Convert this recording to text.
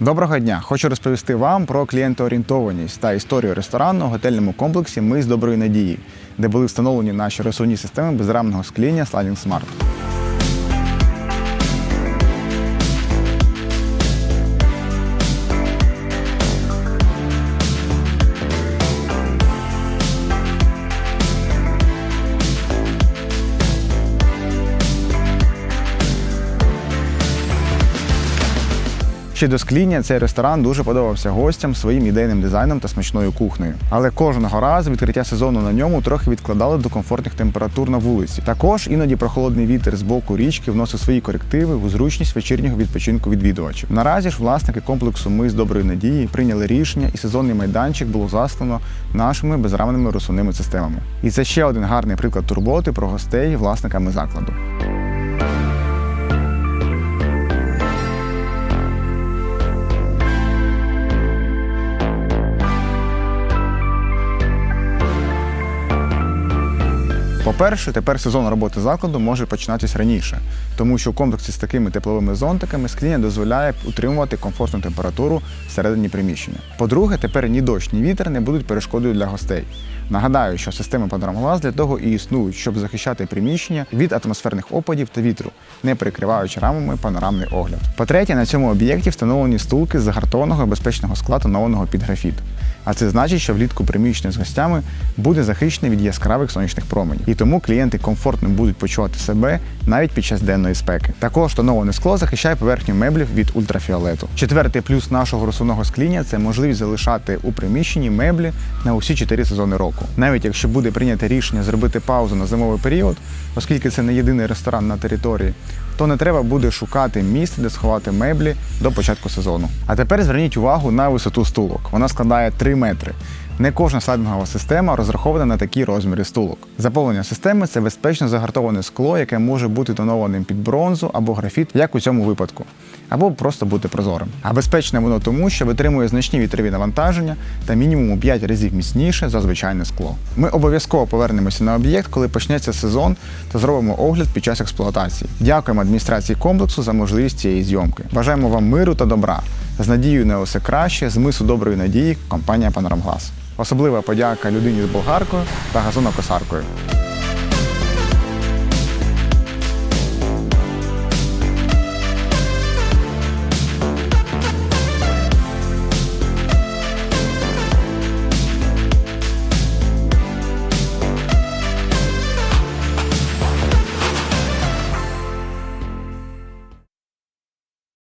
Доброго дня! Хочу розповісти вам про клієнтоорієнтованість та історію ресторану у готельному комплексі Ми з доброї надії, де були встановлені наші розсувні системи безрамного скління Sliding Smart. Ще до скління цей ресторан дуже подобався гостям своїм ідейним дизайном та смачною кухнею. Але кожного разу відкриття сезону на ньому трохи відкладали до комфортних температур на вулиці. Також іноді прохолодний вітер з боку річки вносив свої корективи у зручність вечірнього відпочинку відвідувачів. Наразі ж власники комплексу Ми з доброї надії прийняли рішення, і сезонний майданчик було заслано нашими безрамними розсувними системами. І це ще один гарний приклад турботи про гостей власниками закладу. По-перше, тепер сезон роботи закладу може починатись раніше, тому що в комплексі з такими тепловими зонтиками скління дозволяє утримувати комфортну температуру всередині приміщення. По-друге, тепер ні дощ, ні вітер не будуть перешкодою для гостей. Нагадаю, що системи панорамглаз для того і існують, щоб захищати приміщення від атмосферних опадів та вітру, не перекриваючи рамами панорамний огляд. По-третє, на цьому об'єкті встановлені стулки з загартованого безпечного скла тонованого під графіт. А це значить, що влітку приміщення з гостями буде захищене від яскравих сонячних променів, тому клієнти комфортно будуть почувати себе навіть під час денної спеки. Також тоноване скло захищає поверхню меблів від ультрафіолету. Четвертий плюс нашого розсувного скління це можливість залишати у приміщенні меблі на усі чотири сезони року. Навіть якщо буде прийнято рішення зробити паузу на зимовий період, оскільки це не єдиний ресторан на території, то не треба буде шукати місце, де сховати меблі до початку сезону. А тепер зверніть увагу на висоту стулок. Вона складає 3 метри. Не кожна слайдингова система розрахована на такі розміри стулок. Заповнення системи це безпечно загартоване скло, яке може бути тонованим під бронзу або графіт, як у цьому випадку, або просто бути прозорим. А безпечне воно тому, що витримує значні вітрові навантаження та мінімум у 5 разів міцніше за звичайне скло. Ми обов'язково повернемося на об'єкт, коли почнеться сезон, та зробимо огляд під час експлуатації. Дякуємо адміністрації комплексу за можливість цієї зйомки. Бажаємо вам миру та добра. З надією на усе краще, з мису доброї надії, компанія Панорамглас. Особлива подяка людині з болгаркою та газонокосаркою.